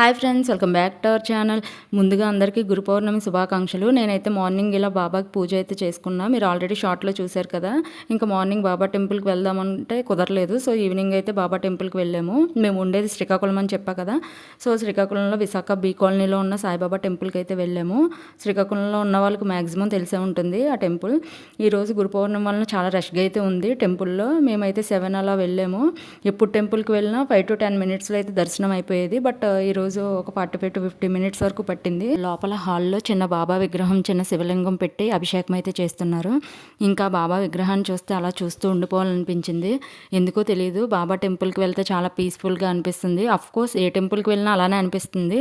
Hi friends welcome back to our channel. ముందుగా అందరికీ గురు పౌర్ణమి శుభాకాంక్షలు. నేనైతే మార్నింగ్ ఇలా బాబాకి పూజ అయితే చేసుకున్నా. మీరు ఆల్రెడీ షార్ట్లో చూశారు కదా. ఇంకా మార్నింగ్ బాబా టెంపుల్కి వెళ్దామంటే కుదరలేదు. సో ఈవినింగ్ అయితే బాబా టెంపుల్కి వెళ్ళాము. మేము ఉండేది శ్రీకాకుళం అని చెప్పా కదా. సో శ్రీకాకుళంలో విశాఖ బీ కాలనీలో ఉన్న సాయిబాబా టెంపుల్కి అయితే వెళ్ళాము. శ్రీకాకుళంలో ఉన్న వాళ్ళకి మ్యాక్సిమం తెలిసే ఉంటుంది ఆ టెంపుల్. ఈరోజు గురు పౌర్ణమి వలన చాలా రష్గా అయితే ఉంది టెంపుల్లో. మేమైతే సెవెన్ అలా వెళ్ళాము. ఎప్పుడు టెంపుల్కి వెళ్ళినా ఫైవ్ టు టెన్ మినిట్స్లో అయితే దర్శనం అయిపోయేది. బట్ ఈరోజు రోజు ఒక ఫార్టీ పెట్టు ఫిఫ్టీ మినిట్స్ వరకు పట్టింది. లోపల హాల్లో చిన్న బాబా విగ్రహం చిన్న శివలింగం పెట్టి అభిషేకం అయితే చేస్తున్నారు. ఇంకా బాబా విగ్రహాన్ని చూస్తే అలా చూస్తూ ఉండిపోవాలనిపించింది. ఎందుకో తెలియదు బాబా టెంపుల్కి వెళ్తే చాలా పీస్ఫుల్గా అనిపిస్తుంది. అఫ్ కోర్స్ ఏ టెంపుల్కి వెళ్ళినా అలానే అనిపిస్తుంది.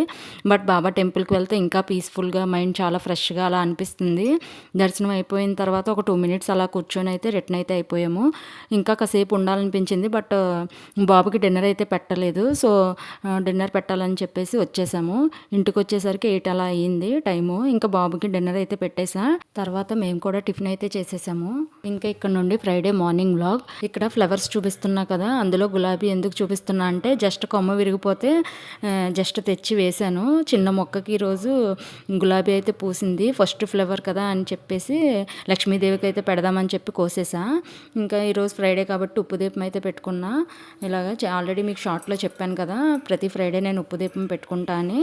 బట్ బాబా టెంపుల్కి వెళ్తే ఇంకా పీస్ఫుల్గా మైండ్ చాలా ఫ్రెష్గా అలా అనిపిస్తుంది. దర్శనం అయిపోయిన తర్వాత ఒక టూ మినిట్స్ అలా కూర్చొని అయితే రిటర్న్ అయితే అయిపోయాము. ఇంకా కాసేపు ఉండాలనిపించింది. బట్ బాబుకి డిన్నర్ అయితే పెట్టలేదు. సో డిన్నర్ పెట్టాలని చెప్పి చెప్పేసి వచ్చేసాము. ఇంటికి వచ్చేసరికి ఎయిట్ అలా అయ్యింది టైము. ఇంకా బాబుకి డిన్నర్ అయితే పెట్టేసా. తర్వాత మేము కూడా టిఫిన్ అయితే చేసేసాము. ఇంకా ఇక్కడ నుండి ఫ్రైడే మార్నింగ్ వ్లాగ్. ఇక్కడ ఫ్లవర్స్ చూపిస్తున్నా కదా అందులో గులాబీ ఎందుకు చూపిస్తున్నా అంటే జస్ట్ కొమ్మ విరిగిపోతే జస్ట్ తెచ్చి వేశాను. చిన్న మొక్కకి ఈరోజు గులాబీ అయితే పూసింది. ఫస్ట్ ఫ్లవర్ కదా అని చెప్పేసి లక్ష్మీదేవికి అయితే పెడదామని చెప్పి కోసేసా. ఇంకా ఈరోజు ఫ్రైడే కాబట్టి ఉప్పు దీపం అయితే పెట్టుకున్నా. ఇలాగ ఆల్రెడీ మీకు షార్ట్లో చెప్పాను కదా ప్రతి ఫ్రైడే నేను ఉప్పు దీపం పెట్టుకుంటా అని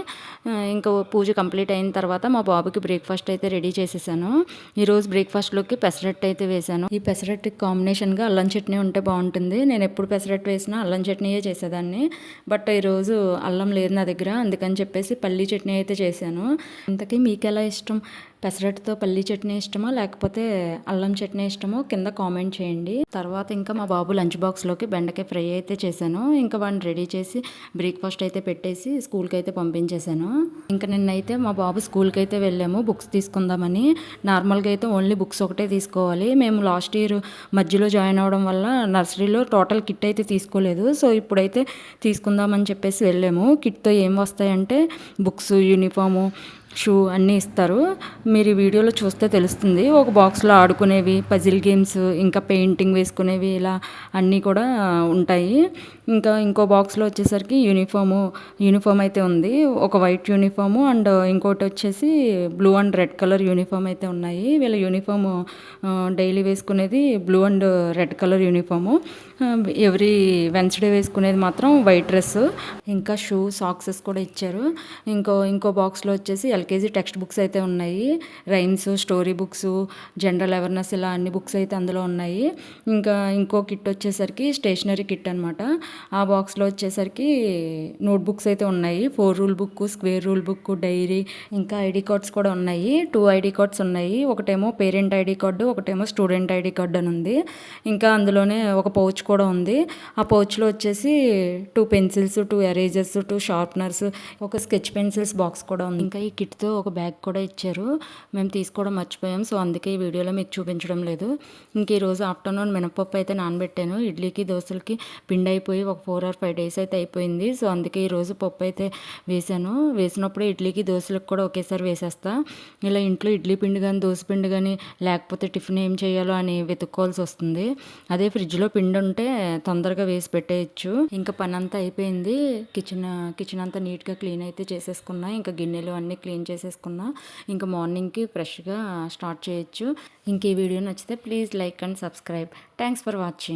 ఇంకా పూజ కంప్లీట్ అయిన తర్వాత మా బాబుకి బ్రేక్ఫాస్ట్ అయితే రెడీ చేసేసాను. ఈరోజు బ్రేక్ఫాస్ట్లోకి పెసరట్టు అయితే వేశాను ఈ పెసరట్టు కాంబినేషన్గా అల్లం చట్నీ ఉంటే బాగుంటుంది. నేను ఎప్పుడు పెసరట్టు వేసినా అల్లం చట్నీయే చేసేదాన్ని. బట్ ఈరోజు అల్లం లేదు నా దగ్గర అందుకని చెప్పేసి పల్లీ చట్నీ అయితే చేశాను. ఇంతకీ మీకు ఎలా ఇష్టం? పెసరట్టుతో పల్లి చట్నీ ఇష్టమో లేకపోతే అల్లం చట్నీ ఇష్టమో? కింద కామెంట్ చేయండి. తర్వాత ఇంకా మా బాబు లంచ్ బాక్స్లోకి బెండకాయ ఫ్రై అయితే చేశాను. ఇంకా వాడిని రెడీ చేసి బ్రేక్ఫాస్ట్ అయితే పెట్టేసి స్కూల్కి అయితే పంపించేశాను. ఇంకా నిన్నైతే మా బాబు స్కూల్కి అయితే వెళ్ళాము. బుక్స్ తీసుకుందామని. నార్మల్గా అయితే ఓన్లీ బుక్స్ ఒకటే తీసుకోవాలి. మేము లాస్ట్ ఇయర్ మధ్యలో జాయిన్ అవ్వడం వల్ల నర్సరీలో టోటల్ కిట్ అయితే తీసుకోలేదు. సో ఇప్పుడైతే తీసుకుందామని చెప్పేసి వెళ్ళాము. కిట్తో ఏం వస్తాయంటే బుక్స్ యూనిఫాము షూ అన్నీ ఇస్తారు. మీరు ఈ వీడియోలో చూస్తే తెలుస్తుంది. ఒక బాక్స్లో ఆడుకునేవి పజిల్ గేమ్స్ ఇంకా పెయింటింగ్ వేసుకునేవి ఇలా అన్నీ కూడా ఉంటాయి. ఇంకా ఇంకో బాక్స్లో వచ్చేసరికి యూనిఫాము యూనిఫామ్ అయితే ఉంది. ఒక వైట్ యూనిఫాము అండ్ ఇంకోటి వచ్చేసి blue and red colour uniform అయితే ఉన్నాయి. వీళ్ళ యూనిఫాము డైలీ వేసుకునేది blue and red colour uniform. Every Wednesday వేసుకునేది మాత్రం వైట్ డ్రెస్ ఇంకా షూ సాక్సెస్ కూడా ఇచ్చారు. ఇంకో ఇంకో బాక్స్లో వచ్చేసి ఎల్కేజీ టెక్స్ట్ బుక్స్ అయితే ఉన్నాయి. Rhymes story books general awareness ఇలా అన్ని బుక్స్ అయితే అందులో ఉన్నాయి. ఇంకా ఇంకో కిట్ వచ్చేసరికి స్టేషనరీ కిట్ అనమాట ఆ బాక్స్లో వచ్చేసరికి నోట్ బుక్స్ అయితే ఉన్నాయి. Four rule book square rule book diary ఇంకా ఐడి కార్డ్స్ కూడా ఉన్నాయి. టూ ఐడి కార్డ్స్ ఉన్నాయి. ఒకటేమో పేరెంట్ ఐడి కార్డు ఒకటేమో స్టూడెంట్ ఐడి కార్డు అని ఉంది. ఇంకా అందులోనే ఒక పౌచ్ కూడా ఉంది. ఆ పౌచ్లో వచ్చేసి two pencils two erasers two sharpeners ఒక స్కెచ్ పెన్సిల్స్ బాక్స్ కూడా ఉంది. ఇంకా ఈ కిట్తో ఒక బ్యాగ్ కూడా ఇచ్చారు. మేము తీసుకోవడం మర్చిపోయాం. సో అందుకే ఈ వీడియోలో మీకు చూపించడం లేదు. ఇంక ఈరోజు ఆఫ్టర్నూన్ మినపప్పు అయితే నానబెట్టాను. ఇడ్లీకి దోశలకి పిండి అయిపోయి ఒక ఫోర్ ఆర్ ఫైవ్ డేస్ అయితే అయిపోయింది. సో అందుకే ఈరోజు పప్పు అయితే వేసాను. వేసినప్పుడు ఇడ్లీకి దోశలకు కూడా ఒకేసారి వేసేస్తా. ఇలా ఇంట్లో ఇడ్లీ పిండి కానీ దోశ పిండి కానీ లేకపోతే టిఫిన్ ఏం చేయాలో అని వెతుక్కోవాల్సి వస్తుంది. అదే ఫ్రిడ్జ్లో పిండి ఉంటే తొందరగా వేసి పెట్టేయచ్చు. ఇంకా పని అంతా అయిపోయింది. కిచెన్ కిచెన్ అంతా నీట్గా క్లీన్ అయితే చేసేసుకున్నా. ఇంకా గిన్నెలు అన్నీ క్లీన్ చేసేసుకున్నా ఇంకా మార్నింగ్కి ఫ్రెష్గా స్టార్ట్ చేయొచ్చు. ఇంక ఈ వీడియో నచ్చితే please like and subscribe. Thanks for watching.